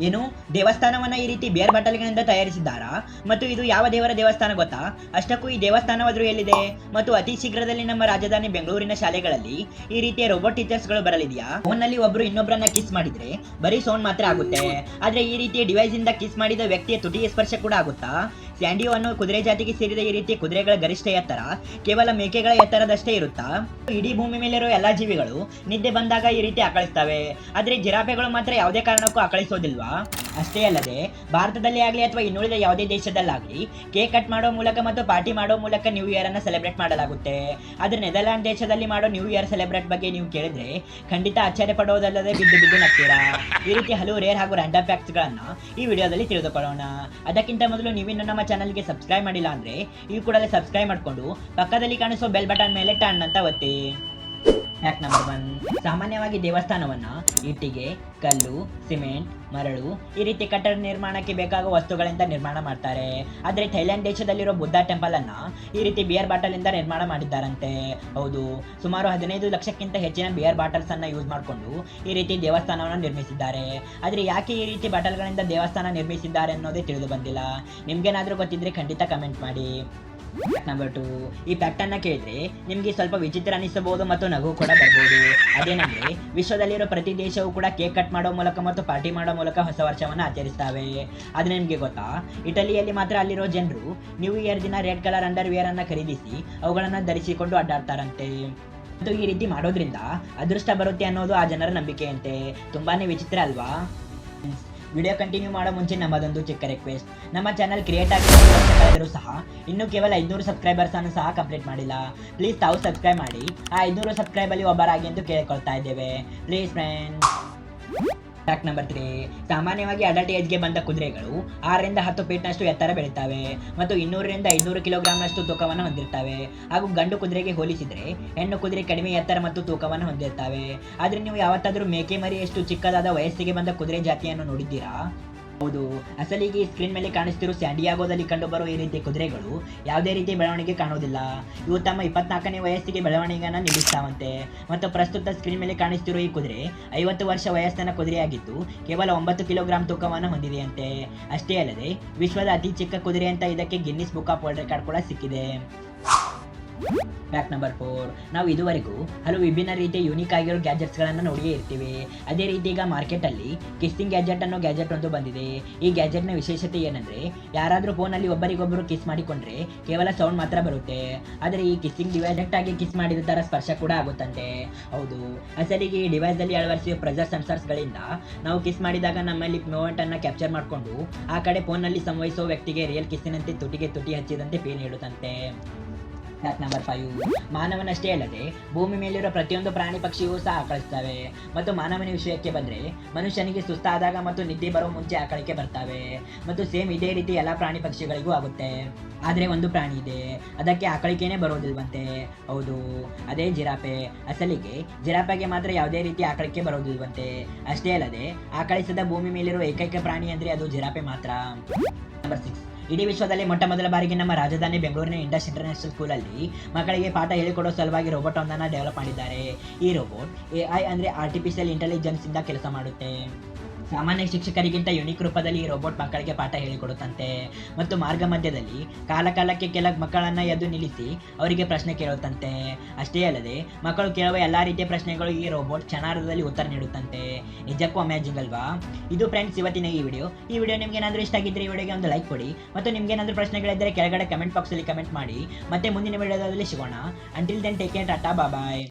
ಏನು? ದೇವಸ್ಥಾನವನ್ನ ಈ ರೀತಿ ಬೇರ್ ಬಟ್ಟಲಿಗಳಿಂದ ತಯಾರಿಸಿದ್ದಾರಾ? ಮತ್ತು ಇದು ಯಾವ ದೇವರ ದೇವಸ್ಥಾನ ಗೊತ್ತಾ? ಅಷ್ಟಕ್ಕೂ ಈ ದೇವಸ್ಥಾನವಾದರೂ ಎಲ್ಲಿದೆ? ಮತ್ತು ಅತಿ ಶೀಘ್ರದಲ್ಲಿ ನಮ್ಮ ರಾಜಧಾನಿ ಬೆಂಗಳೂರಿನ ಶಾಲೆಗಳಲ್ಲಿ ಈ ರೀತಿಯ ರೋಬೋಟ್ ಟೀಚರ್ಸ್ಗಳು ಬರಲಿದೆಯಾ? ಫೋನ್ನಲ್ಲಿ ಒಬ್ರು ಇನ್ನೊಬ್ಬರನ್ನ ಕಿಸ್ ಮಾಡಿದ್ರೆ ಬರೀ ಸೌಂಡ್ ಮಾತ್ರ ಆಗುತ್ತೆ. ಆದ್ರೆ ಈ ರೀತಿಯ ಡಿವೈಸ್ ಇಂದ ಕಿಸ್ ಮಾಡಿದ ವ್ಯಕ್ತಿಯ ತುಟಿಯ ಸ್ಪರ್ಶ ಕೂಡ ಆಗುತ್ತಾ? ಸ್ಯಾಂಡಿಯೋ ಅನ್ನೋ ಕುದುರೆ ಜಾತಿಗೆ ಸೇರಿದ ಈ ರೀತಿ ಕುದುರೆಗಳ ಗರಿಷ್ಠ ಎತ್ತರ ಕೇವಲ ಮೇಕೆಗಳ ಎತ್ತರದಷ್ಟೇ ಇರುತ್ತಾ? ಇಡೀ ಭೂಮಿ ಮೇಲಿರುವ ಎಲ್ಲಾ ಜೀವಿಗಳು ನಿದ್ದೆ ಬಂದಾಗ ಈ ರೀತಿ ಆಕಳಿಸ್ತವೆ. ಆದ್ರೆ ಜಿರಾಫೆಗಳು ಮಾತ್ರ ಯಾವುದೇ ಕಾರಣಕ್ಕೂ ಅಕಳಿಸೋದಿಲ್ವಾ ಅಷ್ಟೇ ಅಲ್ಲದೆ, ಭಾರತದಲ್ಲಿ ಆಗಲಿ ಅಥವಾ ಇನ್ನುಳಿದ ಯಾವುದೇ ದೇಶದಲ್ಲಾಗಲಿ, ಕೇಕ್ ಕಟ್ ಮಾಡೋ ಮೂಲಕ ಮತ್ತು ಪಾರ್ಟಿ ಮಾಡೋ ಮೂಲಕ ನ್ಯೂ ಇಯರ್ ಅನ್ನು ಸೆಲೆಬ್ರೇಟ್ ಮಾಡಲಾಗುತ್ತೆ. ಆದ್ರೆ ನೆದರ್ಲ್ಯಾಂಡ್ ದೇಶದಲ್ಲಿ ಮಾಡೋ ನ್ಯೂ ಇಯರ್ ಸೆಲೆಬ್ರೇಟ್ ಬಗ್ಗೆ ನೀವು ಕೇಳಿದ್ರೆ, ಖಂಡಿತ ಆಶ್ಚರ್ಯ ಪಡೋದಲ್ಲದೆ ಬಿದ್ದು ಬಿದ್ದು ನಗ್ತೀರಾ? ಈ ರೀತಿ ಹಲವು ರೇರ್ ಹಾಗೂ ರ್ಯಾಂಡಮ್ ಫ್ಯಾಕ್ಟ್ಸ್ ಗಳನ್ನ ಈ ವಿಡಿಯೋದಲ್ಲಿ ತಿಳಿದುಕೊಳ್ಳೋಣ. ಅದಕ್ಕಿಂತ ಮೊದಲು ನೀವಿನ್ನು ನಮ್ಮ ಚಾನಲ್ಗೆ ಸಬ್ಸ್ಕ್ರೈಬ್ ಮಾಡಿಲ್ಲ ಅಂದ್ರೆ, ಈ ಕೂಡಲೇ ಸಬ್ಸ್ಕ್ರೈಬ್ ಮಾಡಿಕೊಂಡು ಪಕ್ಕದಲ್ಲಿ ಕಾಣಿಸೋ ಬೆಲ್ ಬಟನ್ ಮೇಲೆ ಟನ್ ಅಂತ ಒತ್ತಿ. ಫ್ಯಾಕ್ಟ್ ನಂಬರ್ ಒನ್ ಸಾಮಾನ್ಯವಾಗಿ ದೇವಸ್ಥಾನವನ್ನ ಇಟ್ಟಿಗೆ, ಕಲ್ಲು, ಸಿಮೆಂಟ್ ಮರಳು ಈ ರೀತಿ ಕಟ್ಟಡ ನಿರ್ಮಾಣಕ್ಕೆ ಬೇಕಾಗುವ ವಸ್ತುಗಳಿಂದ ನಿರ್ಮಾಣ ಮಾಡ್ತಾರೆ. ಆದರೆ ಥೈಲ್ಯಾಂಡ್ ದೇಶದಲ್ಲಿರೋ ಬುದ್ಧ ಟೆಂಪಲ್ ಅನ್ನ ಈ ರೀತಿ ಬಿಯರ್ ಬಾಟಲ್ ಇಂದ ನಿರ್ಮಾಣ ಮಾಡಿದ್ದಾರಂತೆ. ಹೌದು, ಸುಮಾರು ಹದಿನೈದು ಲಕ್ಷಕ್ಕಿಂತ ಹೆಚ್ಚಿನ ಬಿಯರ್ ಬಾಟಲ್ಸ್ ಅನ್ನ ಯೂಸ್ ಮಾಡಿಕೊಂಡು ಈ ರೀತಿ ದೇವಸ್ಥಾನವನ್ನು ನಿರ್ಮಿಸಿದ್ದಾರೆ. ಆದರೆ ಯಾಕೆ ಈ ರೀತಿ ಬಾಟಲ್ಗಳಿಂದ ದೇವಸ್ಥಾನ ನಿರ್ಮಿಸಿದ್ದಾರೆ ಅನ್ನೋದೇ ತಿಳಿದು ಬಂದಿಲ್ಲ. ನಿಮ್ಗೇನಾದರೂ ಗೊತ್ತಿದ್ರೆ ಖಂಡಿತ ಕಮೆಂಟ್ ಮಾಡಿ. ನಂಬರ್ ಟು ಈ ಫ್ಯಾಕ್ಟ್ ಅನ್ನ ಕೇಳಿದ್ರೆ ನಿಮ್ಗೆ ಸ್ವಲ್ಪ ವಿಚಿತ್ರ ಅನಿಸಬಹುದು ಮತ್ತು ನಗು ಕೂಡ ಬರ್ಬೋದು. ಅದೇನಂದ್ರೆ ವಿಶ್ವದಲ್ಲಿರೋ ಪ್ರತಿ ದೇಶವೂ ಕೂಡ ಕೇಕ್ ಕಟ್ ಮಾಡೋ ಮೂಲಕ ಮತ್ತು ಪಾರ್ಟಿ ಮಾಡೋ ಮೂಲಕ ಹೊಸ ವರ್ಷವನ್ನ ಆಚರಿಸ್ತಾವೆ. ಅದು ನಿಮ್ಗೆ ಗೊತ್ತಾ? ಇಟಲಿಯಲ್ಲಿ ಮಾತ್ರ ಅಲ್ಲಿರೋ ಜನರು ನ್ಯೂ ಇಯರ್ ದಿನ ರೆಡ್ ಕಲರ್ ಅಂಡರ್ ವಿಯರ್ ಅನ್ನ ಖರೀದಿಸಿ ಅವುಗಳನ್ನ ಧರಿಸಿಕೊಂಡು ಅಡ್ಡಾಡ್ತಾರಂತೆ. ಮತ್ತು ಈ ರೀತಿ ಮಾಡೋದ್ರಿಂದ ಅದೃಷ್ಟ ಬರುತ್ತೆ ಅನ್ನೋದು ಆ ಜನರ ನಂಬಿಕೆಯಂತೆ. ತುಂಬಾನೇ ವಿಚಿತ್ರ ಅಲ್ವಾ? ವಿಡಿಯೋ ಕಂಟಿನ್ಯೂ ಮಾಡೋ ಮುಂಚೆ ನಮ್ಮದೊಂದು ಚಿಕ್ಕ ರಿಕ್ವೆಸ್ಟ್ ನಮ್ಮ ಚಾನಲ್ ಕ್ರಿಯೇಟ್ ಆಗಿ ಒಂದು ವರ್ಷ ಕಳೆದರೂ ಸಹ ಇನ್ನೂ ಕೇವಲ ಐದುನೂರು ಸಬ್ಸ್ಕ್ರೈಬರ್ಸ್ ಅನ್ನು ಸಹ ಕಂಪ್ಲೀಟ್ ಮಾಡಿಲ್ಲ. ಪ್ಲೀಸ್ ತಾವು ಸಬ್ಸ್ಕ್ರೈಬ್ ಮಾಡಿ. ಆ ಐದುನೂರು ಸಬ್ಸ್ಕ್ರೈಬ್ ಅಲ್ಲಿ ಒಬ್ಬರಾಗಿ ಎಂದು ಕೇಳಿಕೊಳ್ತಾ ಇದ್ದೇವೆ. Please friends fact number three ಸಾಮಾನ್ಯವಾಗಿ ಅಡಲ್ಟ್ ಏಜ್ಗೆ ಬಂದ ಕುದುರೆಗಳು ಆರರಿಂದ ಹತ್ತು ಫೀಟ್ನಷ್ಟು ಎತ್ತರ ಬೆಳಿತಾವೆ ಮತ್ತು ಇನ್ನೂರರಿಂದ ಐನೂರು ಕಿಲೋಗ್ರಾಮ್ನಷ್ಟು ತೂಕವನ್ನು ಹೊಂದಿರ್ತವೆ. ಹಾಗೂ ಗಂಡು ಕುದುರೆಗೆ ಹೋಲಿಸಿದರೆ ಹೆಣ್ಣು ಕುದುರೆ ಕಡಿಮೆ ಎತ್ತರ ಮತ್ತು ತೂಕವನ್ನು ಹೊಂದಿರ್ತವೆ. ಆದರೆ ನೀವು ಯಾವತ್ತಾದರೂ ಮೇಕೆ ಮರಿಯಷ್ಟು ಚಿಕ್ಕದಾದ ವಯಸ್ಸಿಗೆ ಬಂದ ಕುದುರೆ ಜಾತಿಯನ್ನು ನೋಡಿದ್ದೀರಾ? ಹೌದು. ಅಸಲಿಗೆ ಸ್ಕ್ರೀನ್ ಮೇಲೆ ಕಾಣಿಸ್ತಿರೋ ಸ್ಯಾಂಡಿಯಾಗೋದಲ್ಲಿ ಕಂಡುಬರೋ ಈ ರೀತಿ ಕುದುರೆಗಳು ಯಾವುದೇ ರೀತಿ ಬೆಳವಣಿಗೆ ಕಾಣುವುದಿಲ್ಲ. ಇವು ತಮ್ಮ ಇಪ್ಪತ್ನಾಲ್ಕನೇ ವಯಸ್ಸಿಗೆ ಬೆಳವಣಿಗೆಯನ್ನು ನಿಲ್ಲಿಸ್ತಾವಂತೆ. ಮತ್ತು ಪ್ರಸ್ತುತ ಸ್ಕ್ರೀನ್ ಮೇಲೆ ಕಾಣಿಸ್ತಿರೋ ಈ ಕುದುರೆ ಐವತ್ತು ವರ್ಷ ವಯಸ್ಸಿನ ಕುದುರೆಯಾಗಿದ್ದು ಕೇವಲ ಒಂಬತ್ತು ಕಿಲೋಗ್ರಾಮ್ ತೂಕವನ್ನು ಹೊಂದಿದೆಯಂತೆ. ಅಷ್ಟೇ ಅಲ್ಲದೆ ವಿಶ್ವದ ಅತಿ ಚಿಕ್ಕ ಕುದುರೆ ಅಂತ ಇದಕ್ಕೆ Guinness book of world record ಕೂಡ ಸಿಕ್ಕಿದೆ. ಫ್ಯಾಕ್ಟ್ ನಂಬರ್ ಫೋರ್ ನಾವು ಇದುವರೆಗೂ ಹಲವು ವಿಭಿನ್ನ ರೀತಿಯ ಯೂನಿಕ್ ಆಗಿರೋ ಗ್ಯಾಜೆಟ್ಸ್ಗಳನ್ನು ನೋಡಿಯೇ ಇರ್ತೀವಿ. ಅದೇ ರೀತಿ ಈಗ ಮಾರ್ಕೆಟಲ್ಲಿ ಕಿಸ್ಸಿಂಗ್ ಗ್ಯಾಜೆಟ್ ಅನ್ನೋ ಗ್ಯಾಜೆಟ್ ಒಂದು ಬಂದಿದೆ. ಈ ಗ್ಯಾಜೆಟ್ನ ವಿಶೇಷತೆ ಏನಂದರೆ ಯಾರಾದರೂ ಫೋನಲ್ಲಿ ಒಬ್ಬರಿಗೊಬ್ಬರು ಕಿಸ್ ಮಾಡಿಕೊಂಡ್ರೆ ಕೇವಲ ಸೌಂಡ್ ಮಾತ್ರ ಬರುತ್ತೆ. ಆದರೆ ಈ ಕಿಸ್ಸಿಂಗ್ ಡಿವೈಸ್ ಆಗಿ ಕಿಸ್ ಮಾಡಿದ ಥರ ಸ್ಪರ್ಶ ಕೂಡ ಆಗುತ್ತಂತೆ. ಹೌದು. ಅಸಲಿಗೆ ಈ ಡಿವೈಸಲ್ಲಿ ಅಳವಡಿಸಿದ ಪ್ರೆಸರ್ ಸೆನ್ಸರ್ಸ್ಗಳಿಂದ ನಾವು ಕಿಸ್ ಮಾಡಿದಾಗ ನಮ್ಮಲ್ಲಿ ಮೂಮೆಂಟನ್ನು ಕ್ಯಾಪ್ಚರ್ ಮಾಡಿಕೊಂಡು ಆ ಕಡೆ ಫೋನಲ್ಲಿ ಸಂವಹಿಸುವ ವ್ಯಕ್ತಿಗೆ ರಿಯಲ್ ಕಿಸ್ಸಿನಂತೆ ತುಟಿಗೆ ತುಟಿ ಹಚ್ಚಿದಂತೆ ಫೀಲ್ ನೀಡುತ್ತಂತೆ. ಫ್ಯಾಕ್ಟ್ ನಂಬರ್ ಫೈವ್ ಮಾನವನಷ್ಟೇ ಅಲ್ಲದೆ ಭೂಮಿ ಮೇಲಿರೋ ಪ್ರತಿಯೊಂದು ಪ್ರಾಣಿ ಪಕ್ಷಿಯೂ ಸಹ ಆಕಳಿಸ್ತವೆ. ಮತ್ತು ಮಾನವನ ವಿಷಯಕ್ಕೆ ಬಂದರೆ ಮನುಷ್ಯನಿಗೆ ಸುಸ್ತಾದಾಗ ಮತ್ತು ನಿದ್ದೆ ಬರೋ ಮುಂಚೆ ಆಕಳಿಕೆ ಬರ್ತವೆ. ಮತ್ತು ಸೇಮ್ ಇದೇ ರೀತಿ ಎಲ್ಲ ಪ್ರಾಣಿ ಪಕ್ಷಿಗಳಿಗೂ ಆಗುತ್ತೆ. ಆದರೆ ಒಂದು ಪ್ರಾಣಿ ಇದೆ. ಅದಕ್ಕೆ ಆಕಳಿಕೆನೇ ಬರೋದಿಲ್ವಂತೆ. ಹೌದು. ಅದೇ ಜಿರಾಫೆ. ಅಸಲಿಗೆ ಜಿರಾಪೆಗೆ ಮಾತ್ರ ಯಾವುದೇ ರೀತಿ ಆಕಳಿಕೆ ಬರೋದಿಲ್ವಂತೆ. ಅಷ್ಟೇ ಅಲ್ಲದೆ ಆಕಳಿಸದ ಭೂಮಿ ಮೇಲಿರುವ ಏಕೈಕ ಪ್ರಾಣಿ ಅಂದರೆ ಅದು ಜಿರಾಪೆ ಮಾತ್ರ. ನಂಬರ್ ಸಿಕ್ಸ್ ಇಡೀ ವಿಶ್ವದಲ್ಲಿ ಮೊಟ್ಟ ಮೊದಲ ಬಾರಿಗೆ ನಮ್ಮ ರಾಜಧಾನಿ ಬೆಂಗಳೂರಿನ ಇಂಡಸ್ ಇಂಟರ್ನ್ಯಾಷನಲ್ ಸ್ಕೂಲಲ್ಲಿ ಮಕ್ಕಳಿಗೆ ಪಾಠ ಹೇಳಿಕೊಡೋ ಸಲುವಾಗಿ ರೋಬೋಟ್ ಒಂದನ್ನು ಡೆವಲಪ್ ಮಾಡಿದ್ದಾರೆ. ಈ ರೋಬೋಟ್ ಎ ಐ ಅಂದರೆ ಆರ್ಟಿಫಿಷಿಯಲ್ ಇಂಟೆಲಿಜೆನ್ಸ್ ಇಂದ ಕೆಲಸ ಮಾಡುತ್ತೆ. ಸಾಮಾನ್ಯ ಶಿಕ್ಷಕರಿಗಿಂತ ಯುನಿಕ್ ರೂಪದಲ್ಲಿ ಈ ರೋಬೋಟ್ ಮಕ್ಕಳಿಗೆ ಪಾಠ ಹೇಳಿಕೊಡುತ್ತಂತೆ. ಮತ್ತು ಮಾರ್ಗ ಮಧ್ಯದಲ್ಲಿ ಕಾಲಕಾಲಕ್ಕೆ ಕೆಲ ಮಕ್ಕಳನ್ನ ಎದ್ದು ನಿಲ್ಲಿಸಿ ಅವರಿಗೆ ಪ್ರಶ್ನೆ ಕೇಳುತ್ತಂತೆ. ಅಷ್ಟೇ ಅಲ್ಲದೆ, ಮಕ್ಕಳು ಕೇಳುವ ಎಲ್ಲಾ ರೀತಿಯ ಪ್ರಶ್ನೆಗಳು ಈ ರೋಬೋಟ್ ಕ್ಷಣಾರ್ಧದಲ್ಲಿ ಉತ್ತರ ನೀಡುತ್ತಂತೆ. ನಿಜಕ್ಕೂ ಅಮೇಜಿಂಗ್ ಅಲ್ವಾ? ಇದು ಫ್ರೆಂಡ್ಸ್ ಇವತ್ತಿನ ಈ ವಿಡಿಯೋ ಈ ವಿಡಿಯೋ ನಿಮ್ಗೆ ಏನಾದರೂ ಇಷ್ಟ ಆಗಿದ್ರೆ ಈ ವಿಡಿಯೋಗೆ ಒಂದು ಲೈಕ್ ಕೊಡಿ. ಮತ್ತು ನಿಮ್ಗೆ ಏನಾದರೂ ಪ್ರಶ್ನೆಗಳಿದ್ದರೆ ಕೆಳಗಡೆ ಕಮೆಂಟ್ ಬಾಕ್ಸಲ್ಲಿ ಕಮೆಂಟ್ ಮಾಡಿ. ಮತ್ತೆ ಮುಂದಿನ ವಿಡಿಯೋದಲ್ಲಿ ಸಿಗೋಣ. Until then take care tata bye